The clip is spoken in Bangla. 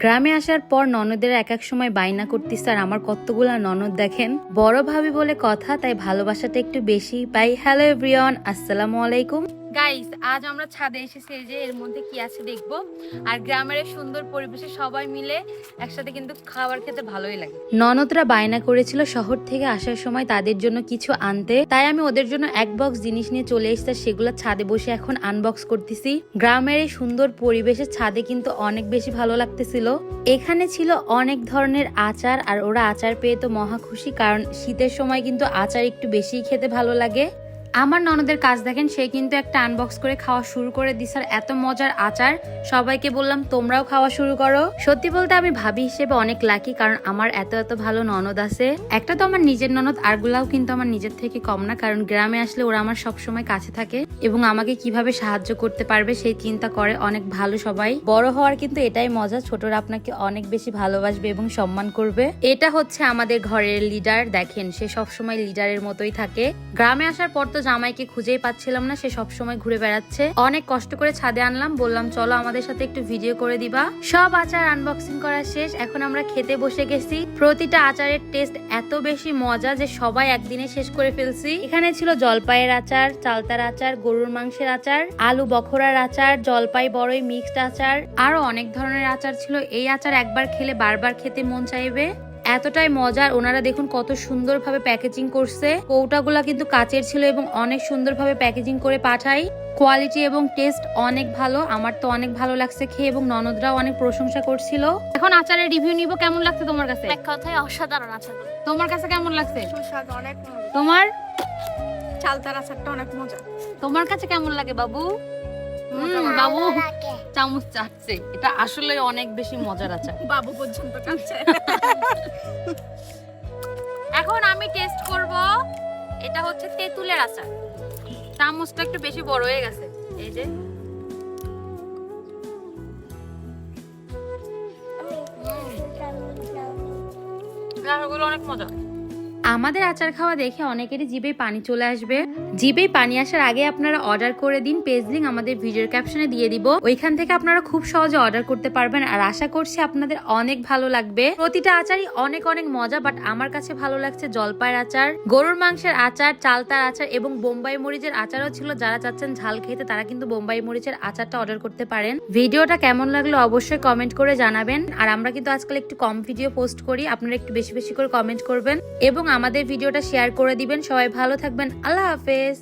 গ্রামে আসার পর ননদের এক এক সময় বাইনা করতিস আর আমার কতগুলা ননদ দেখেন? বড় ভাবি বলে কথা, তাই ভালোবাসাটা একটু বেশি। বাই, হ্যালো এভরিওয়ান, আসসালামু আলাইকুম। গাইস আজ আমরা ছাদে এসেছি যে এর মধ্যে কি আছে দেখব। আর গ্রামের সুন্দর পরিবেশে সবাই মিলে একসাথে কিন্তু খাবার খেতে ভালোই লাগে। ননদরা বায়না করেছিল শহর থেকে আসার সময় তাদের জন্য কিছু আনতে। তাই আমি ওদের জন্য এক বক্স জিনিস নিয়ে চলে এসেছি সেগুলো ছাদে বসে এখন আনবক্স করতেছি। গ্রামের এই সুন্দর পরিবেশে ছাদে কিন্তু অনেক বেশি ভালো লাগতেছিল। এখানে ছিল অনেক ধরনের আচার, আর ওরা আচার পেয়ে তো মহা খুশি, কারণ শীতের সময় কিন্তু আচার একটু বেশিই খেতে ভালো লাগে। আমার ননদের কাজ দেখেন, সে কিন্তু একটা আনবক্স করে খাওয়া শুরু করে দিস আর এত মজার আচার, সবাইকে বললাম, তোমরাও খাওয়া শুরু করো। সত্যি বলতে আমি ভাবি হিসেবে অনেক লাকি কারণ আমার এত এত ভালো ননদ আছে। একটা তো আমার নিজের ননদ, আরগুলাও কিন্তু আমার নিজের থেকে কম না, কারণ গ্রামে আসলে ওরা আমার সব সময় কাছে থাকে এবং আমাকে কীভাবে সাহায্য করতে পারবে সেই চিন্তা করে অনেক ভালো সবাই। বড় হওয়ার কিন্তু এটাই মজা, ছোটরা আপনাকে অনেক বেশি ভালোবাসবে এবং সম্মান করবে। এটা হচ্ছে আমাদের ঘরের লিডার দেখেন, সে সবসময় লিডারের মতোই থাকে। গ্রামে আসার পর তো জামাইকে খুঁজেই পাচ্ছিলাম না, সে সব সময় ঘুরে বেড়াচ্ছে। অনেক কষ্ট করে ছাদে আনলাম, বললাম, চলো আমাদের সাথে একটু ভিডিও করে দিবা। সব আচার আনবক্সিং করা শেষ, এখন আমরা খেতে বসে গেছি। প্রতিটা আচারের টেস্ট এত বেশি মজা যে সবাই একদিনে শেষ করে ফেলছি। এখানে ছিল জলপাইয়ের আচার, চালতার আচার, গরুর মাংসের আচার, আলু বখরার আচার, জলপাই বড়ই মিক্সড আচার। আরও অনেক ধরনের আচার ছিল। এই আচার একবার খেলে বারবার খেতে মন চাইবে। এতটাই মজার। ওনারা দেখুন কত সুন্দরভাবে প্যাকেজিং করছে। কৌটাগুলা কিন্তু কাচের ছিল এবং অনেক সুন্দরভাবে প্যাকেজিং করে পাঠাই। কোয়ালিটি এবং টেস্ট অনেক ভালো। আমার তো অনেক ভালো লাগছে খেয়ে এবং ননদরাও অনেক প্রশংসা করছিল। এখন আচারের রিভিউ নিব। কেমন লাগছে তোমার কাছে? এক কথায় অসাধারণ আচার। তোমার কাছে কেমন লাগছে? সুস্বাদ অনেক তোমার? চালতার আচারটা অনেক মজা। তোমার কাছে কেমন লাগে বাবু? হুম, বাবু চামচ চাটছে এটা আসলে অনেক বেশি মজার আচার। বাবু পর্যন্ত কাছে। এখন আমি টেস্ট করব এটা হচ্ছে তেঁতুলের আচার। চামচটা একটু বেশি বড় হয়ে গেছে। এই যে। অনেক মজা। আমাদের আচার খাওয়া দেখে অনেকেরই জিভে পানি চলে আসবে। জিভে পানি আসার আগে আপনারা অর্ডার করে দিন, পেজ লিঙ্ক আমাদের ভিডিওর ক্যাপশনে দিয়ে দিব। ওইখান থেকে আপনারা খুব সহজে অর্ডার করতে পারবেন আর আশা করছি আপনাদের অনেক ভালো লাগবে। প্রতিটা আচারই অনেক অনেক মজা, বাট আমার কাছে ভালো লাগছে জলপাইয়ের আচার, গরুর মাংসের আচার, চালতার আচার এবং বোম্বাই মরিচের আচারও ছিল। যারা চাচ্ছেন ঝাল খেতে, তারা কিন্তু বোম্বাই মরিচের আচারটা অর্ডার করতে পারেন। ভিডিওটা কেমন লাগল অবশ্যই কমেন্ট করে জানাবেন। আর আমরা কিন্তু আজকাল একটু কম ভিডিও পোস্ট করি, আপনারা একটু বেশি বেশি করে কমেন্ট করবেন। এবং আমাদের ভিডিওটা শেয়ার করে দিবেন। সবাই ভালো থাকবেন। আল্লাহ হাফেজ।